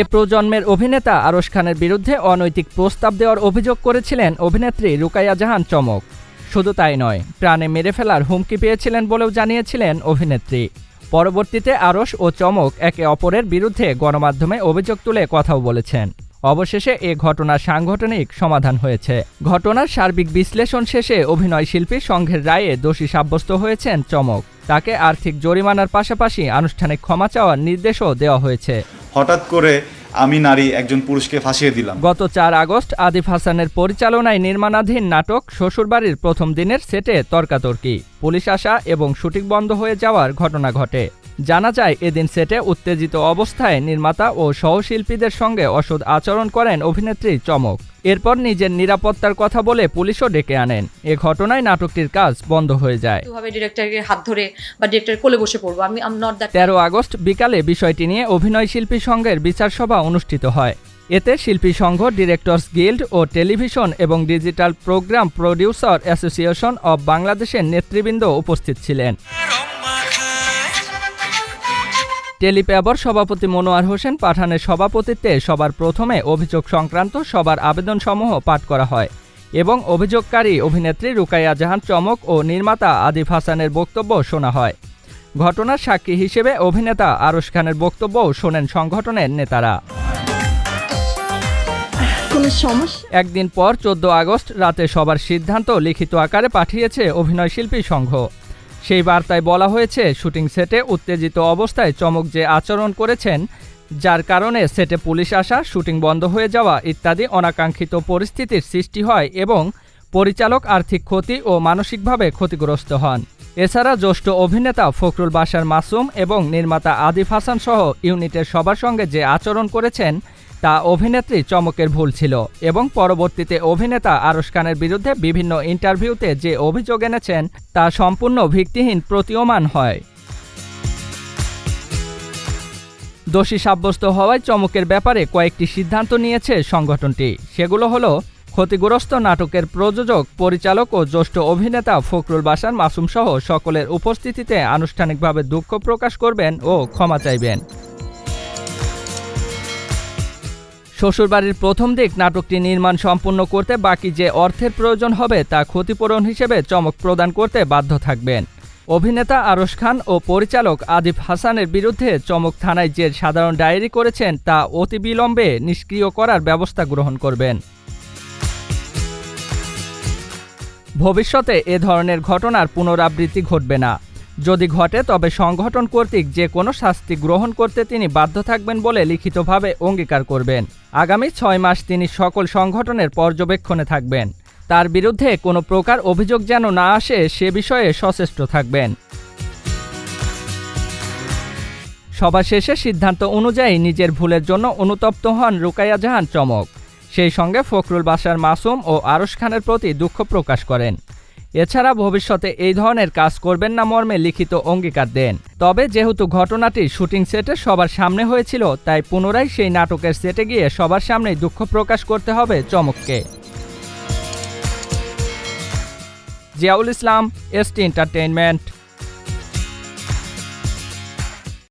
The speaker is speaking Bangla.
এ প্রজন্মের অভিনেতা আরশ খানের বিরুদ্ধে অনৈতিক প্রস্তাব দেওয়ার অভিযোগ করেছিলেন অভিনেত্রী রুকাইয়া জাহান চমক। শুধু তাই নয়, প্রাণে মেরে ফেলার হুমকি পেয়েছিলেন বলেও জানিয়েছিলেন অভিনেত্রী। পরবর্তীতে আরশ ও চমক একে অপরের বিরুদ্ধে গণমাধ্যমে অভিযোগ তুলে কথাও বলেছেন। অবশেষে এ ঘটনার সাংগঠনিক সমাধান হয়েছে। ঘটনার সার্বিক বিশ্লেষণ শেষে অভিনয় শিল্পী সংঘের রায়ে দোষী সাব্যস্ত হয়েছেন চমক। তাকে আর্থিক জরিমানার পাশাপাশি আনুষ্ঠানিক ক্ষমা চাওয়ার নির্দেশও দেওয়া হয়েছে। হঠাৎ করে আমি নারী একজন পুরুষকে ফাঁসিয়ে দিলাম। গত চার আগস্ট আদিফ হাসানের পরিচালনায় নির্মাণাধীন নাটক শ্বশুরবাড়ির প্রথম দিনের সেটে তর্কাতর্কি। পুলিশ আসা এবং শুটিং বন্ধ হয়ে যাওয়ার ঘটনা ঘটে। জানা যায় এদিন সেটে উত্তেজিত অবস্থায় নির্মাতা ও সহশিল্পীদের সঙ্গে অসৎ আচরণ করেন অভিনেত্রী চমক। এরপর নিজের নিরাপত্তার কথা বলে পুলিশও ডেকে আনেন। এ ঘটনায় নাটকটির কাজ বন্ধ হয়ে যায়। ডিরেক্টরের হাত ধরে বা ডিরেক্টর কোলে বসে পড়ব? আমি আম নট দ্যাট তেরো আগস্ট বিকালে বিষয়টি নিয়ে অভিনয় শিল্পী সংঘের বিচার সভা অনুষ্ঠিত হয়। এতে শিল্পী সংঘ ডিরেক্টরস গিল্ড ও টেলিভিশন এবং digital program producer association of বাংলাদেশের নেতৃবৃন্দ উপস্থিত ছিলেন। টেলিপ্যাবর সভাপতি মনোয়ার হোসেন পাঠানের সভাপতিত্বে সবার প্রথমে অভিযোগ সংক্রান্ত সবার আবেদনসমূহ পাঠ করা হয় এবং অভিযোগকারী অভিনেত্রী রুকাইয়া জাহান চমক ও নির্মাতা আদিফ হাসানের বক্তব্য শোনা হয়। ঘটনার সাক্ষী হিসেবে অভিনেতা আরশ খানের বক্তব্যও শোনেন সংগঠনের নেতারা। একদিন পর চোদ্দ আগস্ট রাতে সবার সিদ্ধান্ত লিখিত আকারে পাঠিয়েছে অভিনয়শিল্পী সংঘ। সেই বার্তায় বলা হয়েছে, শুটিং সেটে উত্তেজিত অবস্থায় চমক যে আচরণ করেছেন, যার কারণে সেটে পুলিশ আসা, শুটিং বন্ধ হয়ে যাওয়া ইত্যাদি অনাকাঙ্ক্ষিত পরিস্থিতির সৃষ্টি হয় এবং পরিচালক আর্থিক ক্ষতি ও মানসিকভাবে ক্ষতিগ্রস্ত হন। এছাড়া জ্যেষ্ঠ অভিনেতা ফখরুল বাসার মাসুম এবং নির্মাতা আদিফ হাসান সহ ইউনিটের সবার সঙ্গে যে আচরণ করেছেন তা অভিনেত্রী চমকের ভুল ছিল এবং পরবর্তীতে অভিনেতা আরশ খানের বিরুদ্ধে বিভিন্ন ইন্টারভিউতে যে অভিযোগ এনেছেন তা সম্পূর্ণ ভিত্তিহীন প্রতীয়মান হয়। দোষী সাব্যস্ত হওয়ায় চমকের ব্যাপারে কয়েকটি সিদ্ধান্ত নিয়েছে সংগঠনটি। সেগুলো হলো, ক্ষতিগ্রস্ত নাটকের প্রযোজক, পরিচালক ও জ্যেষ্ঠ অভিনেতা ফখরুল বাসার মাসুম সহ সকলের উপস্থিতিতে আনুষ্ঠানিকভাবে দুঃখ প্রকাশ করবেন ও ক্ষমা চাইবেন। শ্বশুরবাড়ির প্রথম দিক নাটকটি নির্মাণ সম্পূর্ণ করতে বাকি যে অর্থের প্রয়োজন হবে তা ক্ষতিপূরণ হিসেবে চমক প্রদান করতে বাধ্য থাকবেন। অভিনেতা আরশ খান ও পরিচালক আদিফ হাসানের বিরুদ্ধে চমক থানায় যে সাধারণ ডায়েরি করেছেন তা অতিবিলম্বে নিষ্ক্রিয় করার ব্যবস্থা গ্রহণ করবেন। ভবিষ্যতে এ ধরনের ঘটনার পুনরাবৃত্তি ঘটবে না। যদি ঘটে, তবে সংগঠন কর্তৃক যে কোনো শাস্তি গ্রহণ করতে তিনি বাধ্য থাকবেন বলে লিখিতভাবে অঙ্গীকার করবেন। আগামী ছয় মাস তিনি সকল সংগঠনের পর্যবেক্ষণে থাকবেন। তার বিরুদ্ধে কোনো প্রকার অভিযোগ যেন না আসে, সে বিষয়ে সচেষ্ট থাকবেন। সভা শেষে সিদ্ধান্ত অনুযায়ী নিজের ভুলের জন্য অনুতপ্ত হন রুকাইয়া জাহান চমক। সেই সঙ্গে ফখরুল বাসার মাসুম ও আরশ খানের প্রতি দুঃখ প্রকাশ করেন। এছাড়া ভবিষ্যতে এই ধরনের কাজ করবেন না মর্মে লিখিত অঙ্গীকার দেন। তবে যেহেতু ঘটনাটি শুটিং সেটে সবার সামনে হয়েছিল, তাই পুনরায় সেই নাটকের সেটে গিয়ে সবার সামনেই দুঃখ প্রকাশ করতে হবে চমককে। Ziaul Islam ST entertainment.